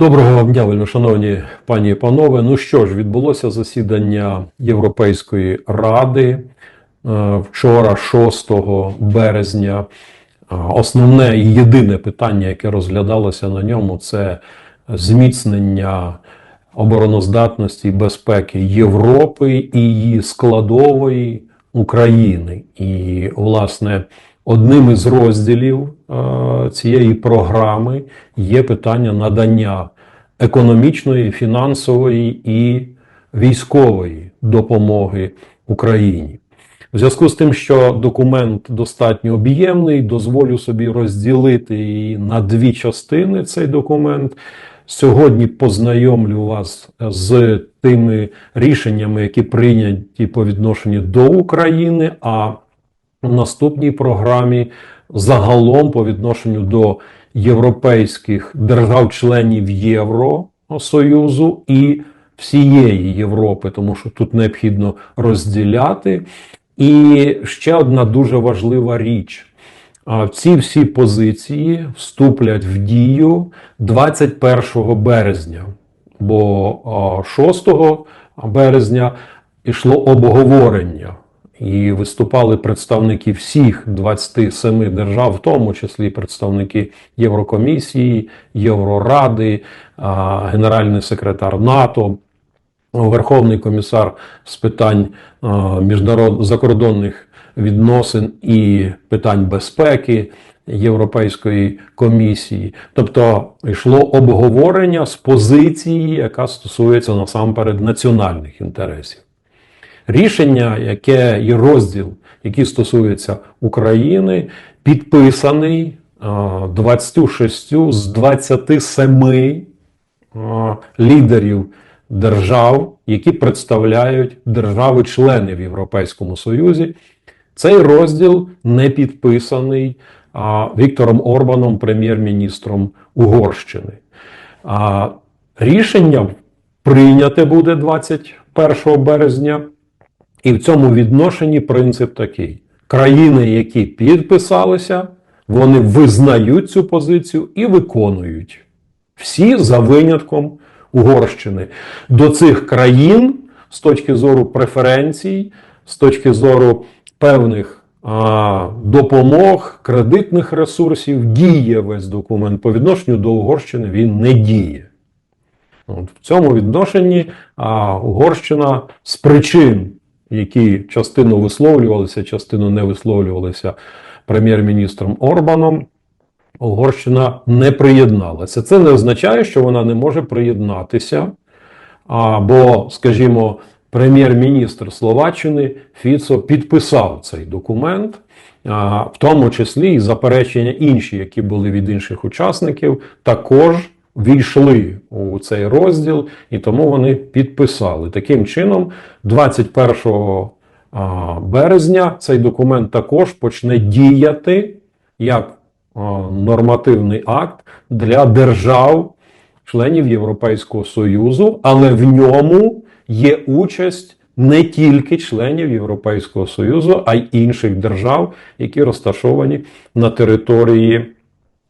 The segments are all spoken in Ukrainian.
Доброго вам дня, вельми шановні пані і панове. Ну що ж, відбулося засідання Європейської ради е, вчора, 6 березня. Е, Основне і єдине питання, яке розглядалося на ньому, це зміцнення обороноздатності і безпеки Європи і її складової України. І, власне, одним із розділів е, цієї програми є питання надання економічної, фінансової і військової допомоги Україні. В зв'язку з тим, що документ достатньо об'ємний, дозволю собі розділити її на дві частини цей документ. Сьогодні познайомлю вас з тими рішеннями, які прийняті по відношенню до України. А наступній програмі загалом по відношенню до європейських держав-членів Євросоюзу і всієї Європи, тому що тут необхідно розділяти. І ще одна дуже важлива річ. Ці всі позиції вступлять в дію 21 березня, бо 6 березня йшло обговорення. І виступали представники всіх 27 держав, в тому числі представники Єврокомісії, Євроради, генеральний секретар НАТО, Верховний комісар з питань міжнарод... закордонних відносин і питань безпеки Європейської комісії. Тобто йшло обговорення з позиції, яка стосується насамперед національних інтересів. Рішення, яке є розділ, який стосується України, підписаний 26 з 27 а, лідерів держав, які представляють держави-члени в Європейському Союзі. Цей розділ не підписаний а, Віктором Орбаном, прем'єр-міністром Угорщини. А, рішення прийняте буде 21 березня. І в цьому відношенні принцип такий: країни, які підписалися, вони визнають цю позицію і виконують. Всі за винятком Угорщини. До цих країн з точки зору преференцій, з точки зору певних допомог, кредитних ресурсів, діє весь документ. По відношенню до Угорщини він не діє. От, в цьому відношенні а, Угорщина з причин, які частину висловлювалися, частину не висловлювалися прем'єр-міністром Орбаном, Угорщина не приєдналася. Це не означає, що вона не може приєднатися. А, бо, скажімо, прем'єр-міністр Словаччини Фіцо підписав цей документ, в тому числі і заперечення інші, які були від інших учасників, також війшли у цей розділ, і тому вони підписали. Таким чином, 21 березня цей документ також почне діяти як нормативний акт для держав, членів Європейського Союзу, але в ньому є участь не тільки членів Європейського Союзу, а й інших держав, які розташовані на території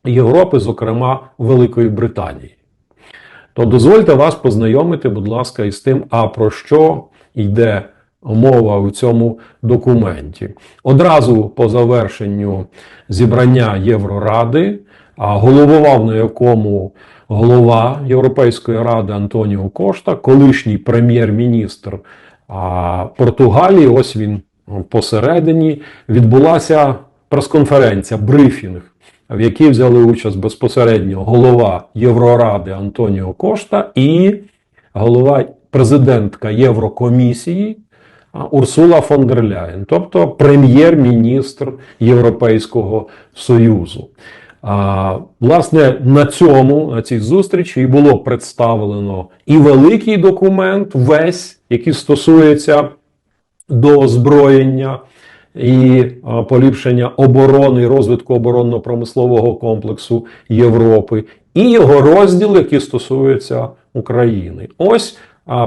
Європи, зокрема Великої Британії. То дозвольте вас познайомити, будь ласка, із тим, а про що йде мова у цьому документі. Одразу по завершенню зібрання Євроради, головував на якому голова Європейської ради Антоніо Кошта, колишній прем'єр-міністр Португалії, ось він посередині, відбулася прес-конференція, брифінг, в якій взяли участь безпосередньо голова Євроради Антоніо Кошта і голова президентка Єврокомісії Урсула фон дер Ляєн, тобто прем'єр-міністр Європейського Союзу. А, власне, на цьому, на цій зустрічі і було представлено і великий документ, весь, який стосується до озброєння і поліпшення оборони і розвитку оборонно-промислового комплексу Європи, і його розділ, який стосується України. Ось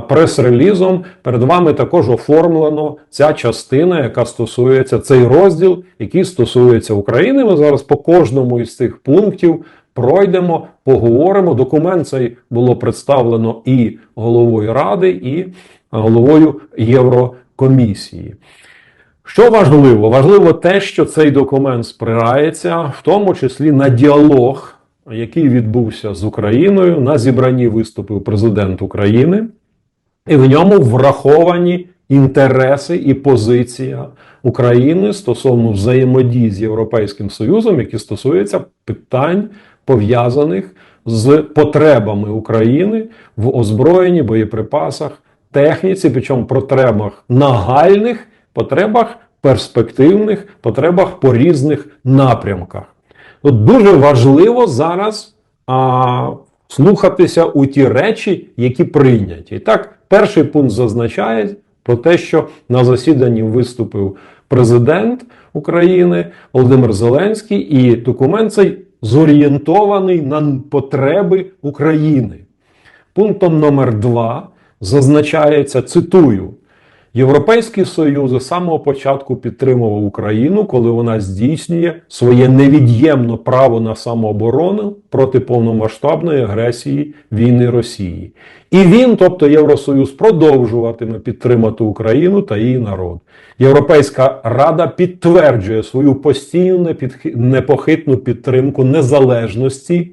прес-релізом перед вами також оформлено ця частина, яка стосується цей розділ, який стосується України. Ми зараз по кожному із цих пунктів пройдемо, поговоримо. Документ цей було представлено і головою Ради, і головою Єврокомісії. Що важливо? Важливо те, що цей документ спирається, в тому числі на діалог, який відбувся з Україною. На зібранні виступив президент України, і в ньому враховані інтереси і позиція України стосовно взаємодії з Європейським Союзом, які стосуються питань, пов'язаних з потребами України в озброєнні, боєприпасах, техніці, причому потребах нагальних, потребах перспективних, потребах по різних напрямках. От дуже важливо зараз а, слухатися у ті речі, які прийняті. І так, перший пункт зазначає про те, що на засіданні виступив президент України Володимир Зеленський, і документ цей зорієнтований на потреби України. Пунктом номер 2 зазначається, цитую, Європейський Союз з самого початку підтримував Україну, коли вона здійснює своє невід'ємне право на самооборону проти повномасштабної агресії війни Росії. І він, тобто Євросоюз, продовжуватиме підтримати Україну та її народ. Європейська Рада підтверджує свою постійну непохитну підтримку незалежності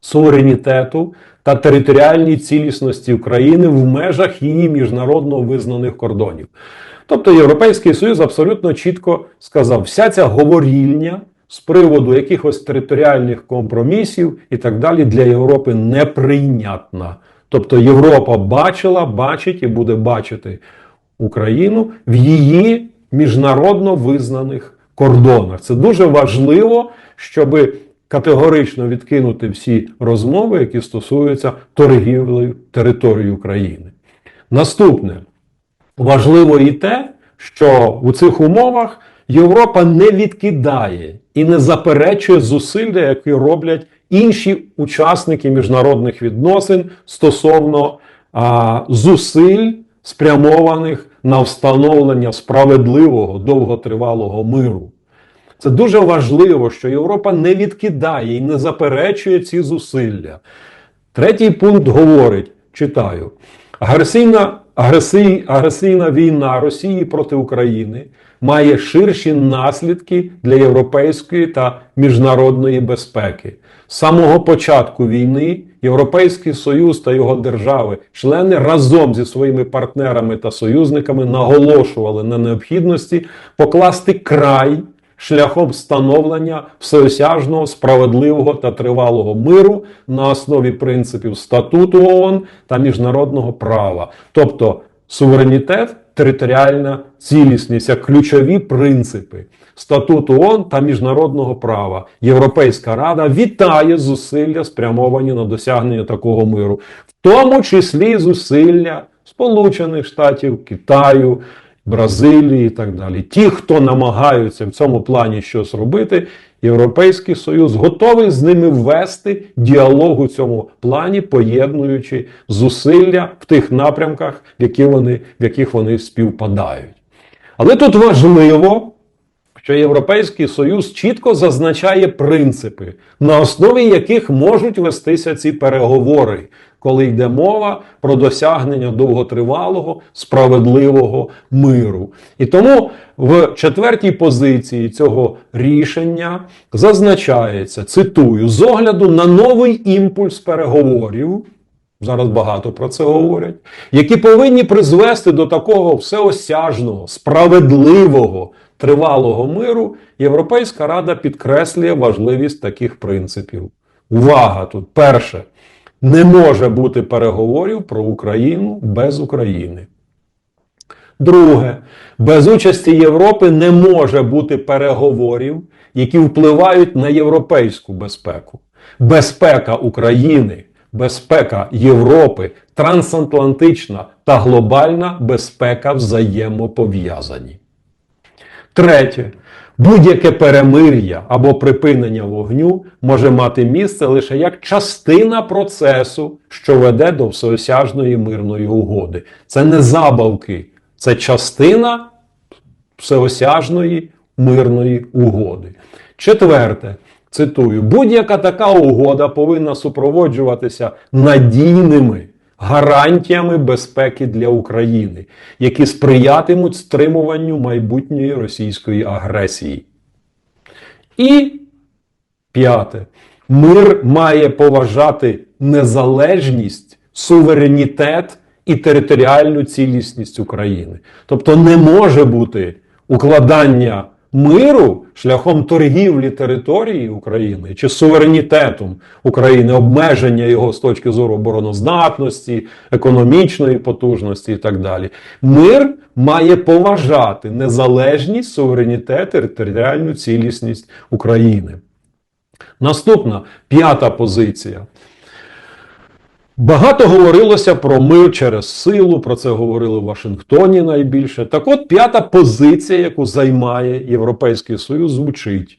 суверенітету та територіальній цілісності України в межах її міжнародно визнаних кордонів. Тобто Європейський Союз абсолютно чітко сказав, вся ця говорільня з приводу якихось територіальних компромісів і так далі для Європи неприйнятна. Тобто Європа бачила, бачить і буде бачити Україну в її міжнародно визнаних кордонах. Це дуже важливо, щоб категорично відкинути всі розмови, які стосуються торгівлею території України. Наступне важливо і те, що у цих умовах Європа не відкидає і не заперечує зусилля, які роблять інші учасники міжнародних відносин стосовно а, зусиль, спрямованих на встановлення справедливого довготривалого миру. Це дуже важливо, що Європа не відкидає і не заперечує ці зусилля. Третій пункт говорить: читаю: агресивна, агресій, агресивна війна Росії проти України має ширші наслідки для європейської та міжнародної безпеки. З самого початку війни Європейський Союз та його держави, члени разом зі своїми партнерами та союзниками наголошували на необхідності покласти край шляхом встановлення всеосяжного, справедливого та тривалого миру на основі принципів статуту ООН та міжнародного права, тобто суверенітет, територіальна цілісність як ключові принципи статуту ООН та міжнародного права. Європейська Рада вітає зусилля, спрямовані на досягнення такого миру, в тому числі зусилля Сполучених Штатів, Китаю. Бразилії і так далі. Ті, хто намагаються в цьому плані щось робити, Європейський Союз готовий з ними ввести діалог у цьому плані, поєднуючи зусилля в тих напрямках, в, які вони, в яких вони співпадають. Але тут важливо, що Європейський Союз чітко зазначає принципи, на основі яких можуть вестися ці переговори, коли йде мова про досягнення довготривалого справедливого миру. І тому в четвертій позиції цього рішення зазначається, цитую, з огляду на новий імпульс переговорів. Зараз багато про це говорять, які повинні призвести до такого всеосяжного, справедливого, тривалого миру, Європейська Рада підкреслює важливість таких принципів. Увага тут! Перше, не може бути переговорів про Україну без України. Друге, без участі Європи не може бути переговорів, які впливають на європейську безпеку. Безпека України, безпека Європи, трансатлантична та глобальна безпека взаємопов'язані. Третє. Будь-яке перемир'я або припинення вогню може мати місце лише як частина процесу, що веде до всеосяжної мирної угоди. Це не забавки, це частина всеосяжної мирної угоди. Четверте, Цитую: будь-яка така угода повинна супроводжуватися надійними гарантіями безпеки для України, які сприятимуть стримуванню майбутньої російської агресії. І п'яте. Мир має поважати незалежність, суверенітет і територіальну цілісність України. Тобто не може бути укладання миру шляхом торгівлі території України чи суверенітетом України, обмеження його з точки зору обороноздатності, економічної потужності і так далі. Мир має поважати незалежність, суверенітет і територіальну цілісність України. Наступна п'ята позиція. Багато говорилося про мир через силу, про це говорили в Вашингтоні найбільше. Так от п'ята позиція, яку займає Європейський Союз, звучить: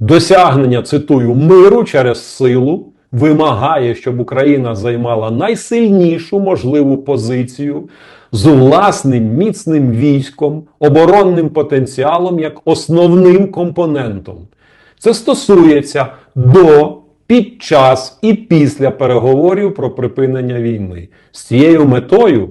досягнення, цитую, миру через силу вимагає, щоб Україна займала найсильнішу можливу позицію з власним міцним військом, оборонним потенціалом як основним компонентом. Це стосується до, під час і після переговорів про припинення війни. З цією метою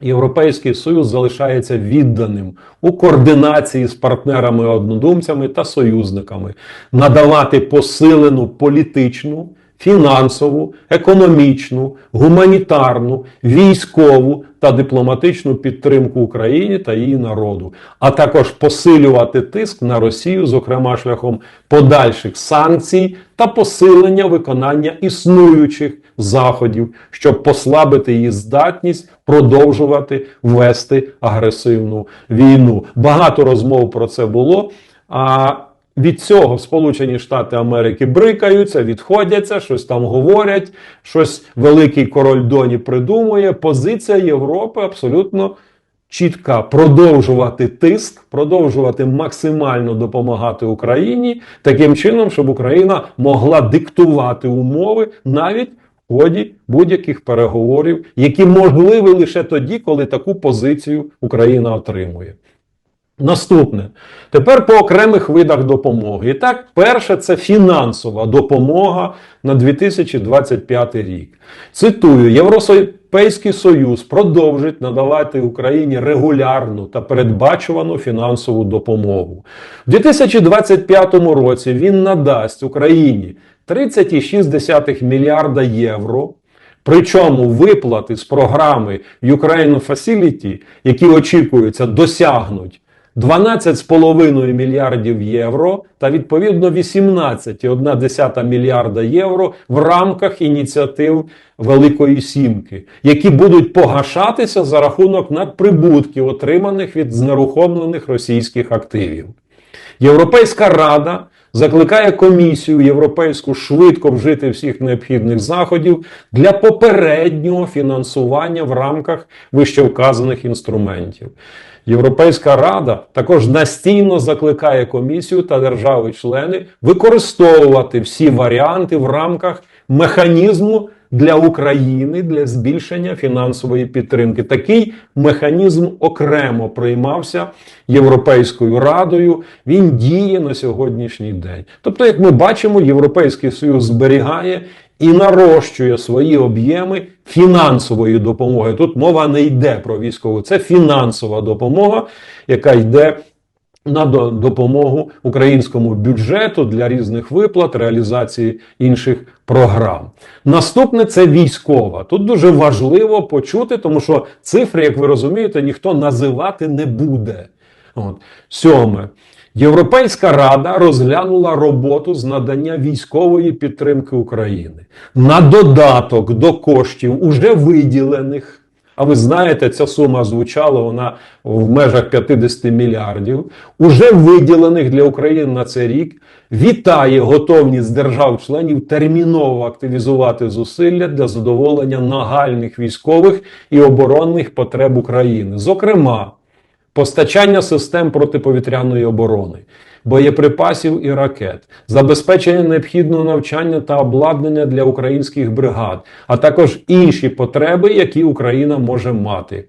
Європейський Союз залишається відданим у координації з партнерами-однодумцями та союзниками, надавати посилену політичну, фінансову, економічну, гуманітарну, військову та дипломатичну підтримку Україні та її народу, а також посилювати тиск на Росію, зокрема шляхом подальших санкцій та посилення виконання існуючих заходів, щоб послабити її здатність продовжувати вести агресивну війну. Багато розмов про це було. А від цього Сполучені Штати Америки брикаються, відходяться, щось там говорять, щось великий король Доні придумує. Позиція Європи абсолютно чітка: продовжувати тиск, продовжувати максимально допомагати Україні таким чином, щоб Україна могла диктувати умови навіть. В ході будь-яких переговорів, які можливі лише тоді, коли таку позицію Україна отримує. Наступне. Тепер по окремих видах допомоги. І так, перше, це фінансова допомога на 2025 рік. Цитую: Європейський Союз продовжить надавати Україні регулярну та передбачувану фінансову допомогу. У 2025 році він надасть Україні 30,6 мільярда євро. Причому виплати з програми Ukraine Facility, які очікуються, досягнуть 12,5 мільярдів євро та відповідно 18,1 мільярда євро в рамках ініціатив Великої Сімки, які будуть погашатися за рахунок надприбутків, отриманих від знерухомлених російських активів. Європейська Рада закликає комісію європейську швидко вжити всіх необхідних заходів для попереднього фінансування в рамках вищевказаних інструментів. Європейська рада також настійно закликає комісію та держави-члени використовувати всі варіанти в рамках механізму для України для збільшення фінансової підтримки. Такий механізм окремо приймався Європейською радою. Він діє на сьогоднішній день. Тобто, як ми бачимо, Європейський Союз зберігає і нарощує свої об'єми фінансової допомоги. Тут мова не йде про військову, це фінансова допомога, яка йде. На допомогу українському бюджету для різних виплат, реалізації інших програм. Наступне це військова. Тут дуже важливо почути, тому що цифри, як ви розумієте, ніхто називати не буде. От. Сьоме. Європейська рада розглянула роботу з надання військової підтримки України на додаток до коштів уже виділених. А ви знаєте, ця сума звучала вона в межах 50 мільярдів, уже виділених для України на цей рік. Вітає готовність держав-членів терміново активізувати зусилля для задоволення нагальних військових і оборонних потреб України. Зокрема, постачання систем протиповітряної оборони, боєприпасів і ракет, забезпечення необхідного навчання та обладнання для українських бригад, а також інші потреби, які Україна може мати.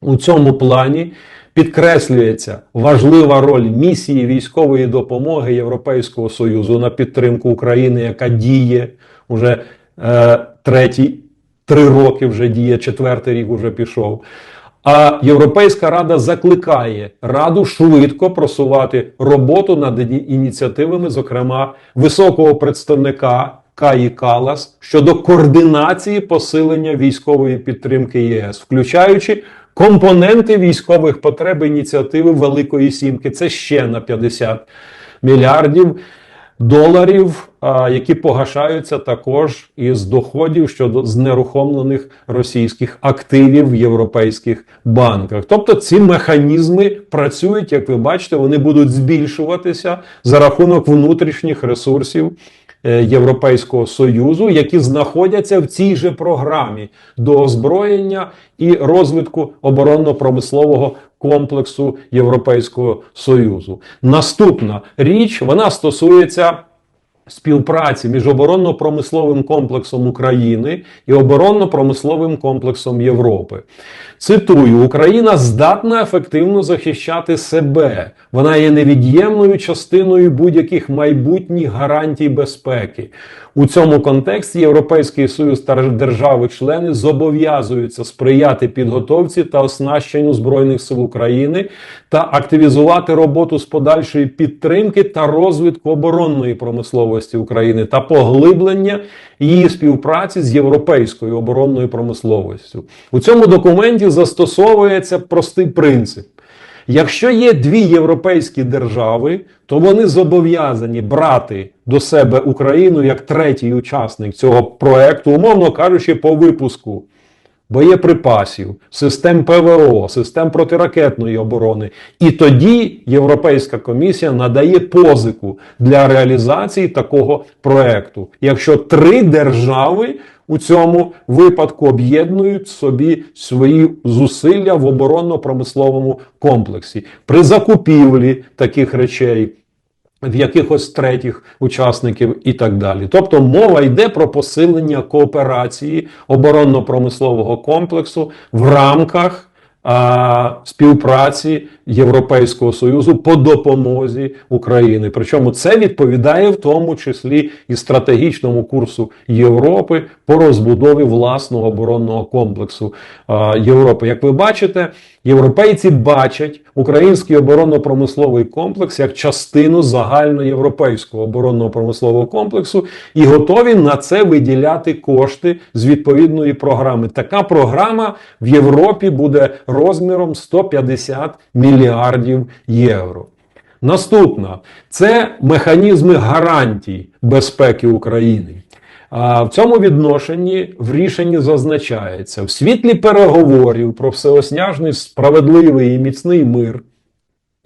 У цьому плані підкреслюється важлива роль місії військової допомоги Європейського Союзу на підтримку України, яка діє уже е, третій, три роки вже діє, четвертий рік вже пішов. А Європейська рада закликає раду швидко просувати роботу над іні- ініціативами, зокрема високого представника Каї Калас щодо координації посилення військової підтримки ЄС, включаючи компоненти військових потреб ініціативи Великої Сімки. Це ще на 50 мільярдів доларів, які погашаються також із доходів щодо знерухомлених російських активів в європейських банках. Тобто ці механізми працюють, як ви бачите, вони будуть збільшуватися за рахунок внутрішніх ресурсів. Е, Європейського союзу, які знаходяться в цій же програмі до озброєння і розвитку оборонно-промислового комплексу Європейського союзу. Наступна річ вона стосується співпраці між оборонно-промисловим комплексом України і оборонно-промисловим комплексом Європи. Цитую: Україна здатна ефективно захищати себе. Вона є невід'ємною частиною будь-яких майбутніх гарантій безпеки. У цьому контексті Європейський Союз та держави-члени зобов'язуються сприяти підготовці та оснащенню збройних сил України та активізувати роботу з подальшої підтримки та розвитку оборонної промисловості України та поглиблення її співпраці з європейською оборонною промисловістю. У цьому документі застосовується простий принцип. Якщо є дві європейські держави, то вони зобов'язані брати до себе Україну як третій учасник цього проекту, умовно кажучи, по випуску боєприпасів, систем ПВО, систем протиракетної оборони. І тоді Європейська комісія надає позику для реалізації такого проекту. Якщо три держави у цьому випадку об'єднують собі свої зусилля в оборонно-промисловому комплексі при закупівлі таких речей. В якихось третіх учасників і так далі. Тобто мова йде про посилення кооперації оборонно-промислового комплексу в рамках а, співпраці Європейського Союзу по допомозі України. Причому це відповідає в тому числі і стратегічному курсу Європи по розбудові власного оборонного комплексу а, Європи. Як ви бачите, європейці бачать український оборонно-промисловий комплекс як частину загальноєвропейського оборонно-промислового комплексу і готові на це виділяти кошти з відповідної програми. Така програма в Європі буде розміром 150 мільярдів євро. Наступна це механізми гарантій безпеки України. В цьому відношенні в рішенні зазначається в світлі переговорів про всеосняжний справедливий і міцний мир.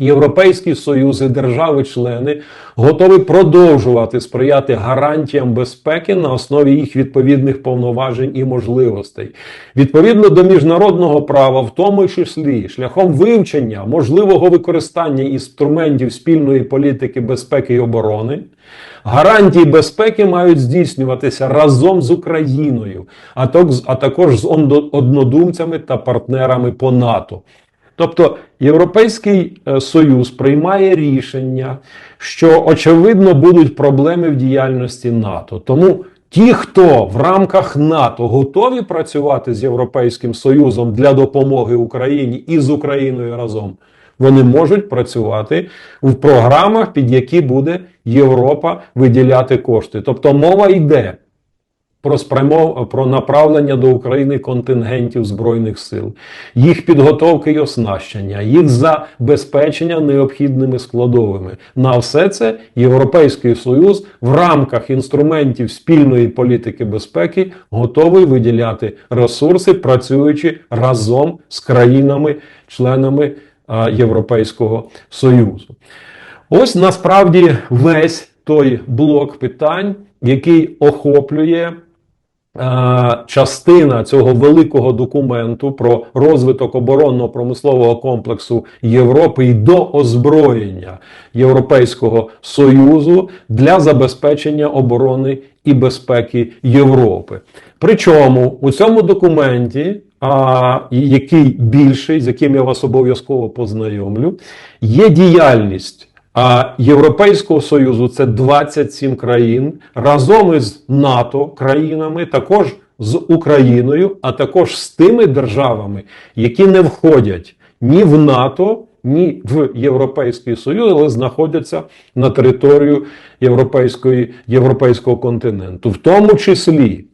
Європейський Союз і держави-члени готові продовжувати сприяти гарантіям безпеки на основі їх відповідних повноважень і можливостей. Відповідно до міжнародного права, в тому числі шляхом вивчення можливого використання інструментів спільної політики безпеки і оборони, гарантії безпеки мають здійснюватися разом з Україною, а так- а також з однодумцями та партнерами по НАТО. Тобто Європейський е, Союз приймає рішення, що очевидно будуть проблеми в діяльності НАТО. Тому ті, хто в рамках НАТО готові працювати з Європейським Союзом для допомоги Україні і з Україною разом, вони можуть працювати в програмах, під які буде Європа виділяти кошти. Тобто мова йде про спрямов про направлення до України контингентів збройних сил, їх підготовки і оснащення, їх забезпечення необхідними складовими. На все це Європейський Союз в рамках інструментів спільної політики безпеки готовий виділяти ресурси, працюючи разом з країнами-членами Європейського Союзу. Ось насправді весь той блок питань, який охоплює частина цього великого документу про розвиток оборонно-промислового комплексу Європи і до озброєння Європейського Союзу для забезпечення оборони і безпеки Європи. Причому у цьому документі а, який більший, з яким я вас обов'язково познайомлю, є діяльність Європейського Союзу, це 27 країн, разом із НАТО країнами, також з Україною, а також з тими державами, які не входять ні в НАТО, ні в Європейський Союз, але знаходяться на територію Європейської, Європейського континенту, в тому числі.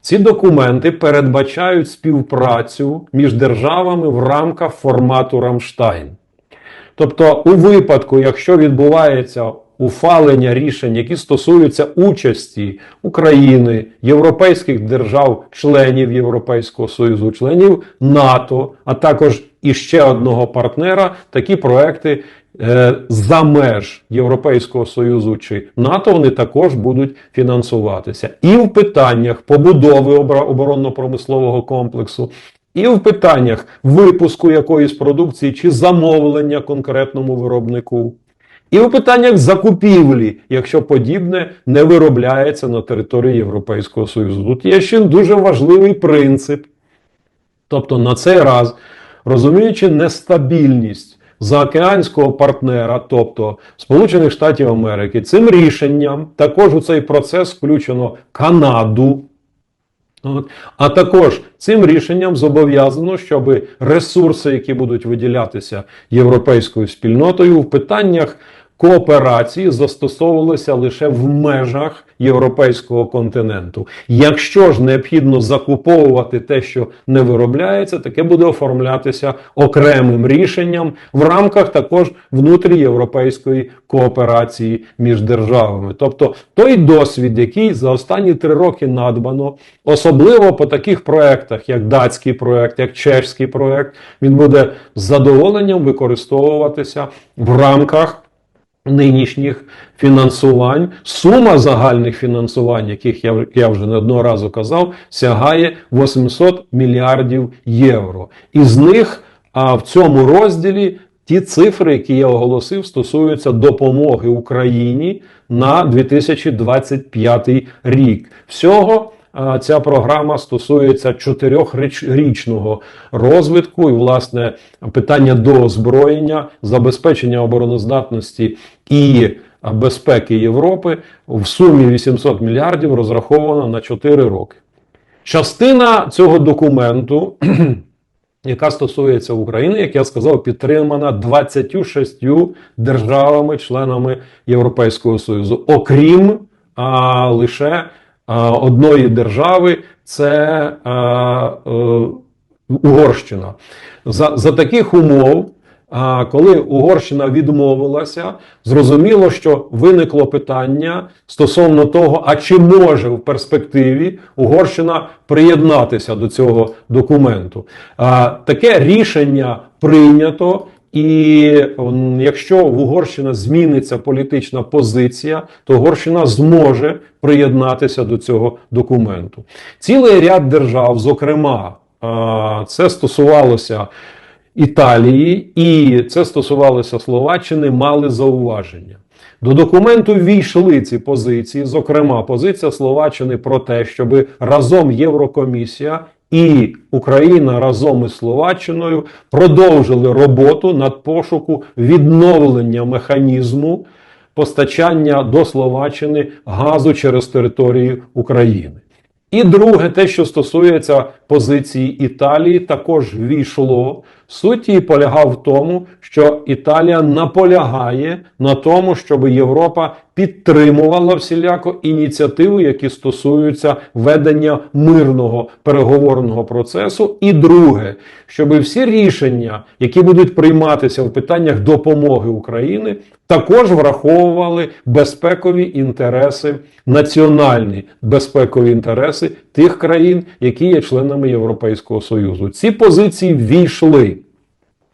Ці документи передбачають співпрацю між державами в рамках формату Рамштайн. Тобто, у випадку, якщо відбувається ухвалення рішень, які стосуються участі України, європейських держав, членів Європейського Союзу, членів НАТО, а також іще одного партнера, такі проекти е, за меж Європейського Союзу чи НАТО вони також будуть фінансуватися. І в питаннях побудови оборонно-промислового комплексу, і в питаннях випуску якоїсь продукції чи замовлення конкретному виробнику. І в питаннях закупівлі, якщо подібне не виробляється на території Європейського Союзу. Тут є ще дуже важливий принцип. Тобто на цей раз, розуміючи нестабільність заокеанського партнера, тобто Сполучених Штатів Америки, цим рішенням також у цей процес включено Канаду. От. А також цим рішенням зобов'язано, щоб ресурси, які будуть виділятися європейською спільнотою, в питаннях кооперації застосовувалися лише в межах європейського континенту. Якщо ж необхідно закуповувати те, що не виробляється, таке буде оформлятися окремим рішенням в рамках також внутрієвропейської кооперації між державами. Тобто той досвід, який за останні три роки надбано, особливо по таких проектах, як датський проект, як чешський проект, він буде з задоволенням використовуватися в рамках нинішніх фінансувань. Сума загальних фінансувань, яких я, я вже не одного разу казав, сягає 800 мільярдів євро. Із них а, в цьому розділі ті цифри, які я оголосив, стосуються допомоги Україні на 2025 рік. Всього ця програма стосується чотирьохрічного розвитку і, власне, питання до озброєння, забезпечення обороноздатності і безпеки Європи в сумі 800 мільярдів розраховано на 4 роки. Частина цього документу, яка стосується України, як я сказав, підтримана 26 державами-членами Європейського Союзу, окрім а, лише одної держави, це а, а, Угорщина. За, за таких умов. Коли Угорщина відмовилася, зрозуміло, що виникло питання стосовно того, а чи може в перспективі Угорщина приєднатися до цього документу. Таке рішення прийнято. І якщо в Угорщина зміниться політична позиція, то Угорщина зможе приєднатися до цього документу. Цілий ряд держав, зокрема, це стосувалося. Італії, і це стосувалося Словаччини, мали зауваження. До документу війшли ці позиції, зокрема, позиція Словаччини про те, щоб разом Єврокомісія і Україна разом із Словаччиною продовжили роботу над пошуку відновлення механізму постачання до Словаччини газу через територію України. І друге, те, що стосується позиції Італії, також війшло. Суть її полягав в тому, що Італія наполягає на тому, щоб Європа підтримувала всіляко ініціативи, які стосуються ведення мирного переговорного процесу. І друге, щоб всі рішення, які будуть прийматися в питаннях допомоги України, також враховували безпекові інтереси, національні безпекові інтереси тих країн, які є членами Європейського Союзу. Ці позиції війшли.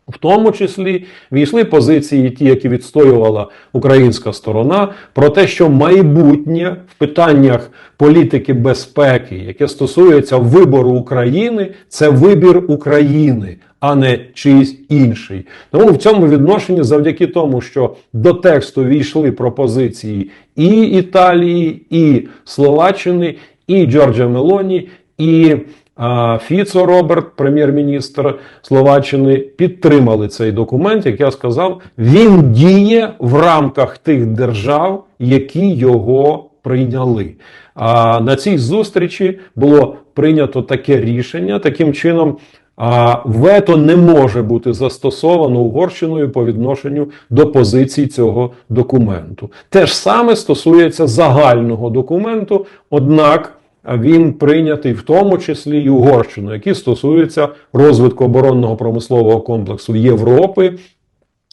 В тому числі війшли позиції, ті, які відстоювала українська сторона, про те, що майбутнє в питаннях політики безпеки, яке стосується вибору України, це вибір України, а не чийсь інший. Тому в цьому відношенні, завдяки тому, що до тексту війшли пропозиції і Італії, і Словаччини, і Джорджа Мелоні, і Фіцо Роберт, прем'єр-міністр Словаччини, підтримали цей документ. Як я сказав, він діє в рамках тих держав, які його прийняли. А на цій зустрічі було прийнято таке рішення. Таким чином, а вето не може бути застосовано Угорщиною по відношенню до позицій цього документу. Те ж саме стосується загального документу, однак він прийнятий в тому числі і Угорщину, які стосуються розвитку оборонного промислового комплексу Європи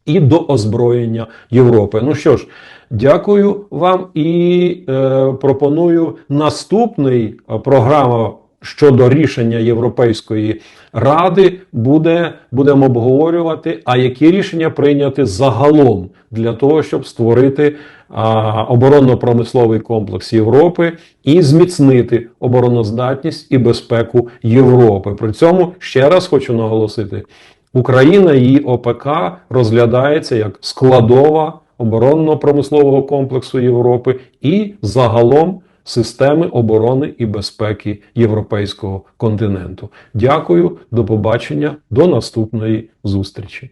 і до озброєння Європи. Ну що ж, дякую вам і е, пропоную наступний е, програма щодо рішення Європейської ради буде, будемо обговорювати, а які рішення прийняти загалом для того, щоб створити оборонно-промисловий комплекс Європи і зміцнити обороноздатність і безпеку Європи. При цьому ще раз хочу наголосити. Україна і ОПК розглядається як складова оборонно-промислового комплексу Європи і загалом системи оборони і безпеки Європейського континенту. Дякую, до побачення, до наступної зустрічі.